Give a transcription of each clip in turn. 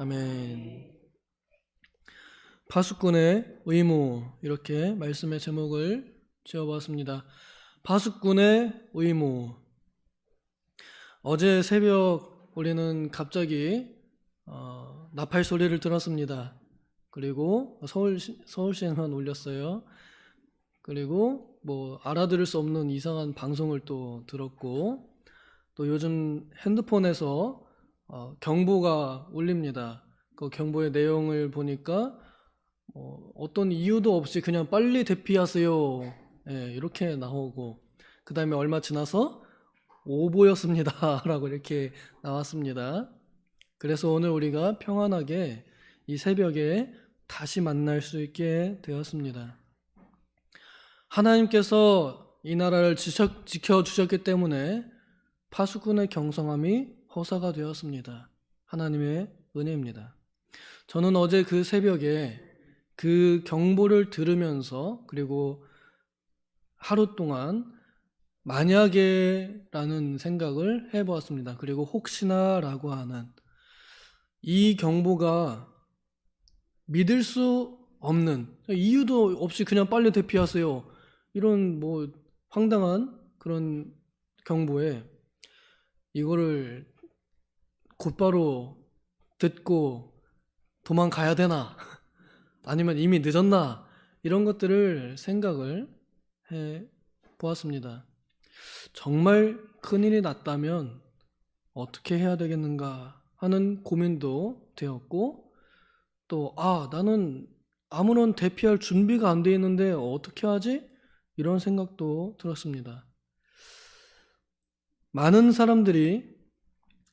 아멘. 파수꾼의 의무 이렇게 말씀의 제목을 지어봤습니다. 파수꾼의 의무. 어제 새벽 우리는 갑자기 어, 나팔 소리를 들었습니다. 그리고 서울 서울시에만 울렸어요. 그리고 뭐 알아들을 수 없는 이상한 방송을 또 들었고 또 요즘 핸드폰에서 어, 경보가 울립니다. 그 경보의 내용을 보니까 어, 어떤 이유도 없이 그냥 빨리 대피하세요. 예, 이렇게 나오고 그 다음에 얼마 지나서 오보였습니다라고 이렇게 나왔습니다. 그래서 오늘 우리가 평안하게 이 새벽에 다시 만날 수 있게 되었습니다. 하나님께서 이 나라를 지켜, 지켜주셨기 때문에 파수꾼의 경성함이 허사가 되었습니다. 하나님의 은혜입니다. 저는 어제 그 새벽에 그 경보를 들으면서 그리고 하루 동안 만약에라는 생각을 해보았습니다. 그리고 혹시나라고 하는 이 경보가 믿을 수 없는 이유도 없이 그냥 빨리 대피하세요. 이런 뭐 황당한 그런 경보에 이거를 곧바로 듣고 도망가야 되나? 아니면 이미 늦었나? 이런 것들을 생각을 해 보았습니다. 정말 큰일이 났다면 어떻게 해야 되겠는가 하는 고민도 되었고 또 아, 나는 아무런 대피할 준비가 안 돼 있는데 어떻게 하지? 이런 생각도 들었습니다. 많은 사람들이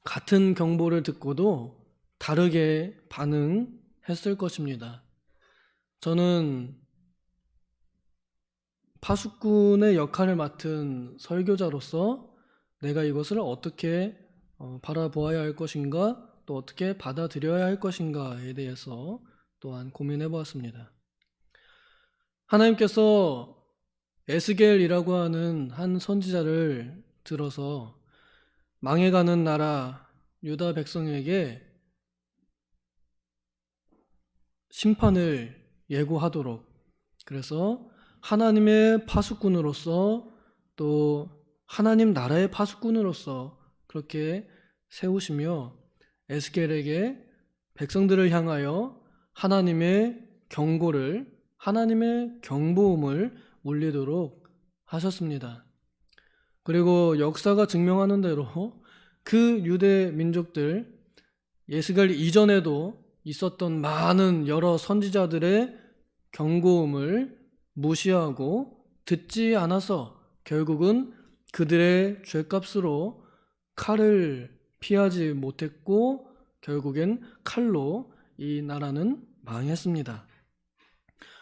같은 경보를 듣고도 다르게 반응했을 것입니다. 저는 파수꾼의 역할을 맡은 설교자로서 내가 이것을 어떻게 어, 바라보아야 할 것인가 또 어떻게 받아들여야 할 것인가에 대해서 또한 고민해 보았습니다. 하나님께서 에스겔이라고 하는 한 선지자를 들어서 망해가는 나라 유다 백성에게 심판을 예고하도록 그래서 하나님의 파수꾼으로서 또 하나님 나라의 파수꾼으로서 그렇게 세우시며 에스겔에게 백성들을 향하여 하나님의 경고를 하나님의 경보음을 울리도록 하셨습니다. 그리고 역사가 증명하는 대로 그 유대 민족들 예스겔 이전에도 있었던 많은 여러 선지자들의 경고음을 무시하고 듣지 않아서 결국은 그들의 죄값으로 칼을 피하지 못했고 결국엔 칼로 이 나라는 망했습니다.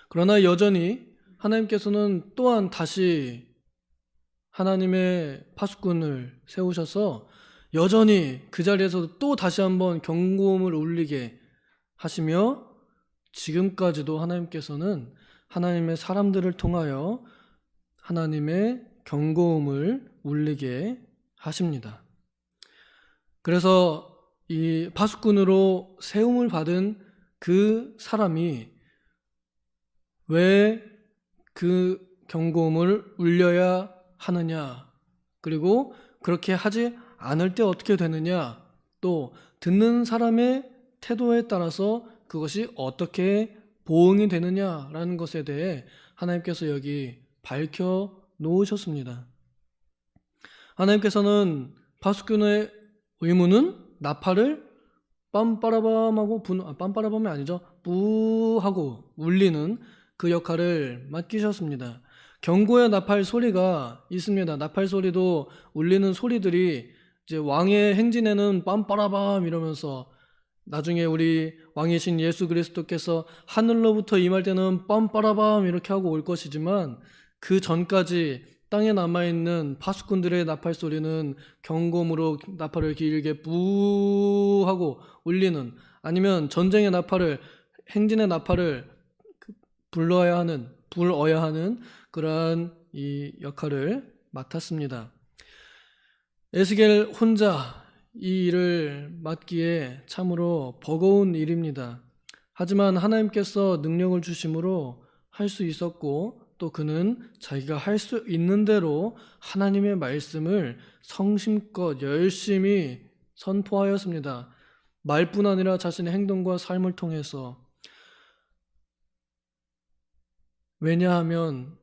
그러나 여전히 하나님께서는 또한 다시 하나님의 파수꾼을 세우셔서 여전히 그 자리에서 또 다시 한번 경고음을 울리게 하시며 지금까지도 하나님께서는 하나님의 사람들을 통하여 하나님의 경고음을 울리게 하십니다. 그래서 이 파수꾼으로 세움을 받은 그 사람이 왜 그 경고음을 울려야 하느냐, 그리고 그렇게 하지 않을 때 어떻게 되느냐, 또 듣는 사람의 태도에 따라서 그것이 어떻게 보응이 되느냐라는 것에 대해 하나님께서 여기 밝혀 놓으셨습니다. 하나님께서는 파수꾼의 의무는 나팔을 빰빠라밤하고 분, 아, 빰빠라밤이 아니죠. 뿌하고 울리는 그 역할을 맡기셨습니다. 경고의 나팔 소리가 있습니다. 나팔 소리도 울리는 소리들이 이제 왕의 행진에는 빰빠라밤 이러면서 나중에 우리 왕이신 예수 그리스도께서 하늘로부터 임할 때는 빰빠라밤 이렇게 하고 올 것이지만 그 전까지 땅에 남아있는 파수꾼들의 나팔 소리는 경고음으로 나팔을 길게 뿌 하고 울리는 아니면 전쟁의 나팔을 행진의 나팔을 불러야 하는 불어야 하는 그러한 이 역할을 맡았습니다. 에스겔 혼자 이 일을 맡기에 참으로 버거운 일입니다. 하지만 하나님께서 능력을 주심으로 할 수 있었고 또 그는 자기가 할 수 있는 대로 하나님의 말씀을 성심껏 열심히 선포하였습니다. 말뿐 아니라 자신의 행동과 삶을 통해서 왜냐하면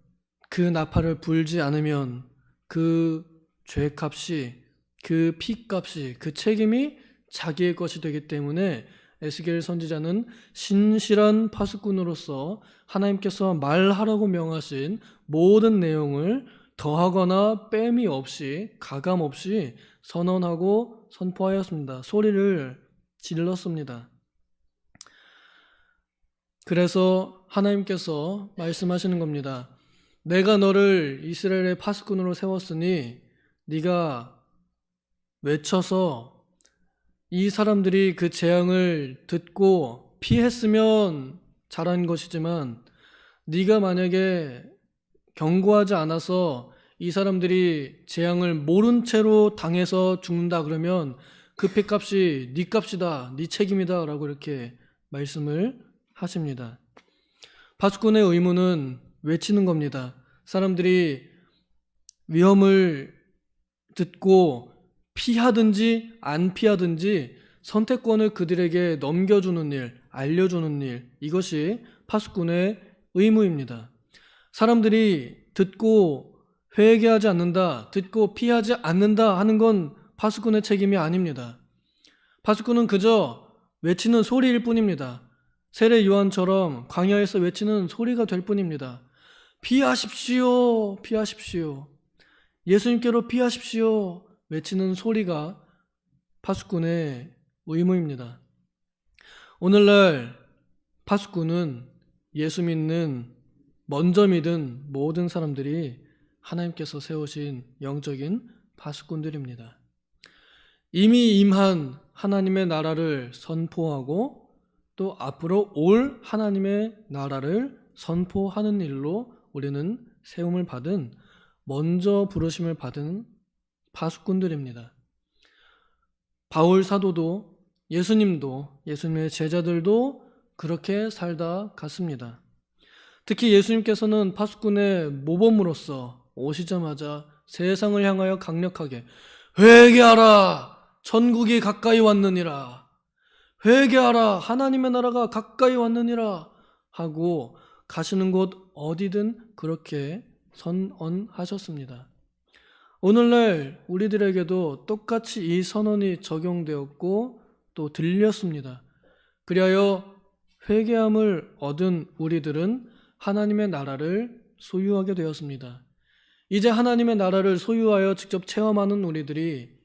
그 나팔을 불지 않으면 그 죄값이 그 피값이 그 책임이 자기의 것이 되기 때문에 에스겔 선지자는 신실한 파수꾼으로서 하나님께서 말하라고 명하신 모든 내용을 더하거나 빼미 없이 가감 없이 선언하고 선포하였습니다. 소리를 질렀습니다. 그래서 하나님께서 말씀하시는 겁니다. 내가 너를 이스라엘의 파수꾼으로 세웠으니 네가 외쳐서 이 사람들이 그 재앙을 듣고 피했으면 잘한 것이지만 네가 만약에 경고하지 않아서 이 사람들이 재앙을 모른 채로 당해서 죽는다 그러면 그 피값이 네 값이다, 네 책임이다라고 이렇게 말씀을 하십니다. 파수꾼의 의무는 외치는 겁니다. 사람들이 위험을 듣고 피하든지 안 피하든지 선택권을 그들에게 넘겨주는 일, 알려주는 일, 이것이 파수꾼의 의무입니다. 사람들이 듣고 회개하지 않는다, 듣고 피하지 않는다 하는 건 파수꾼의 책임이 아닙니다. 파수꾼은 그저 외치는 소리일 뿐입니다. 세례 요한처럼 광야에서 외치는 소리가 될 뿐입니다. 피하십시오, 피하십시오. 예수님께로 피하십시오. 외치는 소리가 파수꾼의 의무입니다. 오늘날 파수꾼은 예수 믿는 먼저 믿은 모든 사람들이 하나님께서 세우신 영적인 파수꾼들입니다. 이미 임한 하나님의 나라를 선포하고 또 앞으로 올 하나님의 나라를 선포하는 일로 우리는 세움을 받은 먼저 부르심을 받은 파수꾼들입니다. 바울 사도도 예수님도 예수님의 제자들도 그렇게 살다 갔습니다. 특히 예수님께서는 파수꾼의 모범으로서 오시자마자 세상을 향하여 강력하게 회개하라 천국이 가까이 왔느니라 회개하라 하나님의 나라가 가까이 왔느니라 하고 가시는 곳 어디든 그렇게 선언하셨습니다. 오늘날 우리들에게도 똑같이 이 선언이 적용되었고 또 들렸습니다. 그리하여 회개함을 얻은 우리들은 하나님의 나라를 소유하게 되었습니다. 이제 하나님의 나라를 소유하여 직접 체험하는 우리들이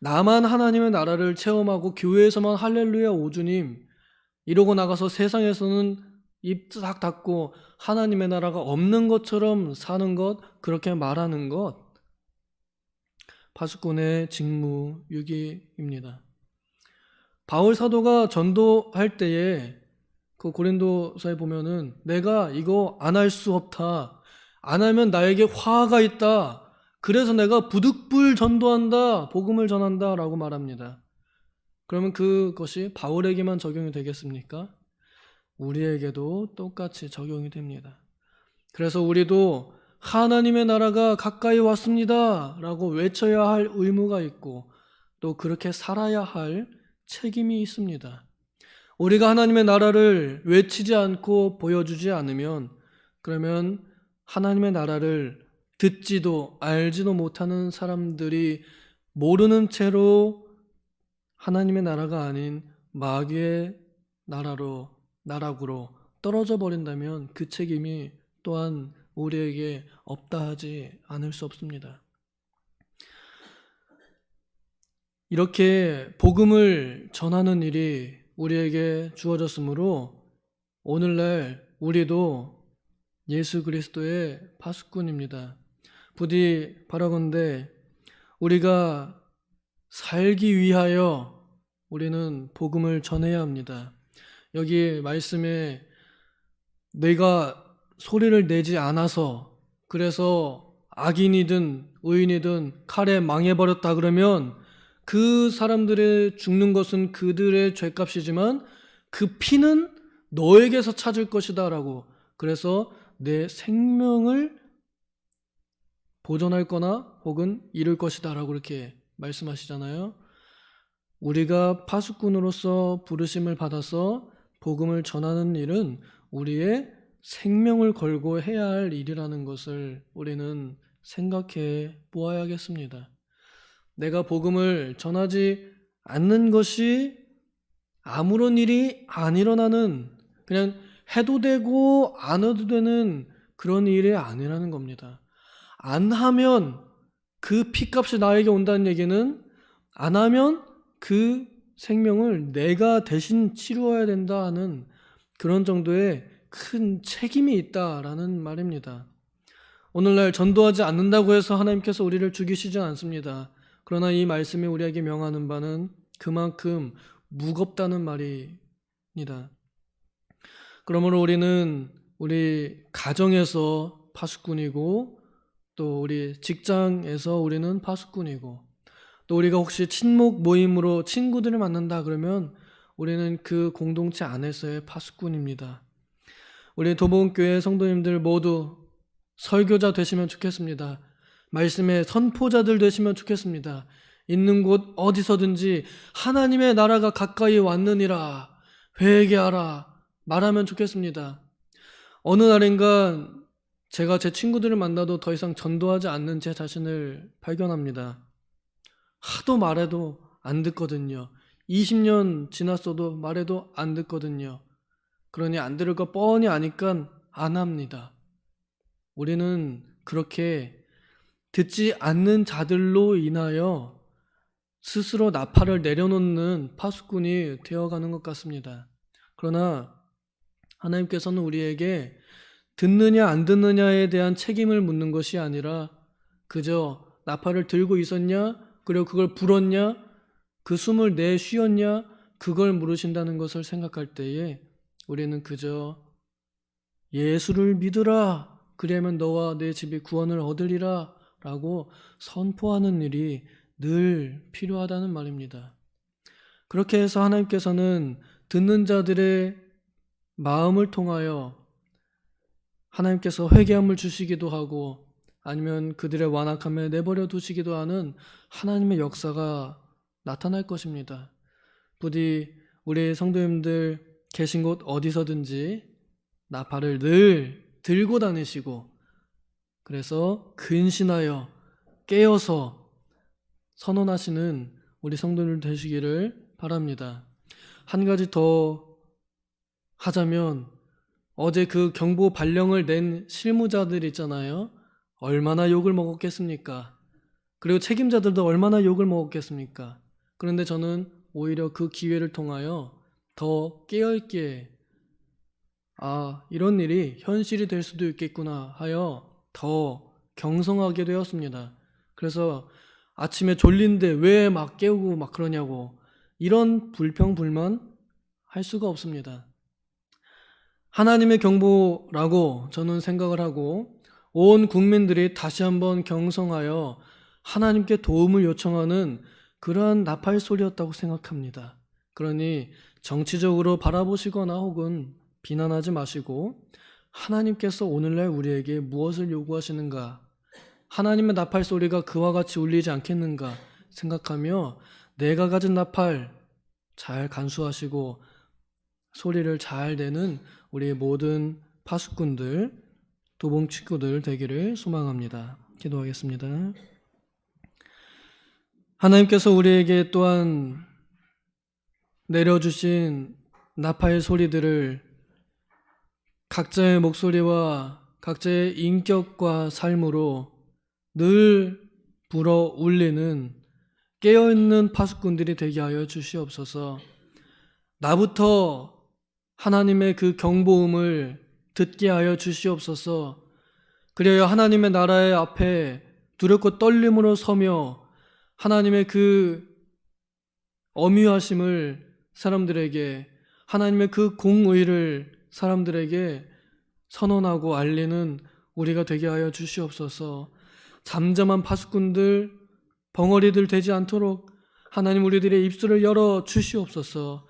나만 하나님의 나라를 체험하고 교회에서만 할렐루야 오주님 이러고 나가서 세상에서는 입싹 닫고 하나님의 나라가 없는 것처럼 사는 것 그렇게 말하는 것 파수꾼의 직무 유기입니다. 바울 사도가 전도할 때에 그 고린도서에 보면은 내가 이거 안 할 수 없다. 안 하면 나에게 화가 있다. 그래서 내가 부득불 전도한다. 복음을 전한다 라고 말합니다. 그러면 그것이 바울에게만 적용이 되겠습니까? 우리에게도 똑같이 적용이 됩니다. 그래서 우리도 하나님의 나라가 가까이 왔습니다. 라고 외쳐야 할 의무가 있고 또 그렇게 살아야 할 책임이 있습니다. 우리가 하나님의 나라를 외치지 않고 보여주지 않으면 그러면 하나님의 나라를 듣지도 알지도 못하는 사람들이 모르는 채로 하나님의 나라가 아닌 마귀의 나라로 나락으로 떨어져 버린다면 그 책임이 또한 우리에게 없다 하지 않을 수 없습니다. 이렇게 복음을 전하는 일이 우리에게 주어졌으므로 오늘날 우리도 예수 그리스도의 파수꾼입니다. 부디 바라건대 우리가 살기 위하여 우리는 복음을 전해야 합니다. 여기 말씀에 내가 소리를 내지 않아서 그래서 악인이든 의인이든 칼에 망해버렸다 그러면 그 사람들의 죽는 것은 그들의 죄값이지만 그 피는 너에게서 찾을 것이다 라고. 그래서 내 생명을 보존할 거나 혹은 잃을 것이다 라고 이렇게 말씀하시잖아요. 우리가 파수꾼으로서 부르심을 받아서 복음을 전하는 일은 우리의 생명을 걸고 해야 할 일이라는 것을 우리는 생각해 보아야겠습니다. 내가 복음을 전하지 않는 것이 아무런 일이 안 일어나는 그냥 해도 되고 안 해도 되는 그런 일이 아니라는 겁니다. 안 하면 그 피값이 나에게 온다는 얘기는 안 하면 그 생명을 내가 대신 치루어야 된다 하는 그런 정도의 큰 책임이 있다라는 말입니다. 오늘날 전도하지 않는다고 해서 하나님께서 우리를 죽이시지 않습니다. 그러나 이 말씀이 우리에게 명하는 바는 그만큼 무겁다는 말입니다. 그러므로 우리는 우리 가정에서 파수꾼이고 또 우리 직장에서 우리는 파수꾼이고 또 우리가 혹시 친목 모임으로 친구들을 만난다 그러면 우리는 그 공동체 안에서의 파수꾼입니다. 우리 도봉교회 성도님들 모두 설교자 되시면 좋겠습니다. 말씀의 선포자들 되시면 좋겠습니다. 있는 곳 어디서든지 하나님의 나라가 가까이 왔느니라 회개하라 말하면 좋겠습니다. 어느 날인가 제가 제 친구들을 만나도 더 이상 전도하지 않는 제 자신을 발견합니다. 하도 말해도 안 듣거든요. 20년 지났어도 말해도 안 듣거든요. 그러니 안 들을 거 뻔히 아니까 안 합니다. 우리는 그렇게 듣지 않는 자들로 인하여 스스로 나팔을 내려놓는 파수꾼이 되어가는 것 같습니다. 그러나 하나님께서는 우리에게 듣느냐 안 듣느냐에 대한 책임을 묻는 것이 아니라 그저 나팔을 들고 있었냐 그리고 그걸 불었냐 그 숨을 내 쉬었냐 그걸 물으신다는 것을 생각할 때에 우리는 그저 예수를 믿으라 그리하면 너와 내 집이 구원을 얻으리라 라고 선포하는 일이 늘 필요하다는 말입니다. 그렇게 해서 하나님께서는 듣는 자들의 마음을 통하여 하나님께서 회개함을 주시기도 하고 아니면 그들의 완악함에 내버려 두시기도 하는 하나님의 역사가 나타날 것입니다. 부디 우리 성도님들 계신 곳 어디서든지 나팔을 늘 들고 다니시고 그래서 근신하여 깨어서 선언하시는 우리 성도들 되시기를 바랍니다. 한 가지 더 하자면 어제 그 경보 발령을 낸 실무자들 있잖아요. 얼마나 욕을 먹었겠습니까? 그리고 책임자들도 얼마나 욕을 먹었겠습니까? 그런데 저는 오히려 그 기회를 통하여 더 깨어있게 아, 이런 일이 현실이 될 수도 있겠구나 하여 더 경성하게 되었습니다. 그래서 아침에 졸린데 왜 막 깨우고 막 그러냐고 이런 불평불만 할 수가 없습니다. 하나님의 경보라고 저는 생각을 하고 온 국민들이 다시 한번 경성하여 하나님께 도움을 요청하는 그러한 나팔 소리였다고 생각합니다. 그러니 정치적으로 바라보시거나 혹은 비난하지 마시고 하나님께서 오늘날 우리에게 무엇을 요구하시는가? 하나님의 나팔 소리가 그와 같이 울리지 않겠는가 생각하며 내가 가진 나팔 잘 간수하시고 소리를 잘 내는 우리 모든 파수꾼들, 도봉 친구들 되기를 소망합니다. 기도하겠습니다. 하나님께서 우리에게 또한 내려주신 나팔 소리들을 각자의 목소리와 각자의 인격과 삶으로 늘 불어 울리는 깨어있는 파수꾼들이 되게 하여 주시옵소서. 나부터 하나님의 그 경보음을 듣게 하여 주시옵소서. 그래야 하나님의 나라의 앞에 두렵고 떨림으로 서며 하나님의 그 어미하심을 사람들에게 하나님의 그 공의를 사람들에게 선언하고 알리는 우리가 되게 하여 주시옵소서. 잠잠한 파수꾼들, 벙어리들 되지 않도록 하나님 우리들의 입술을 열어 주시옵소서.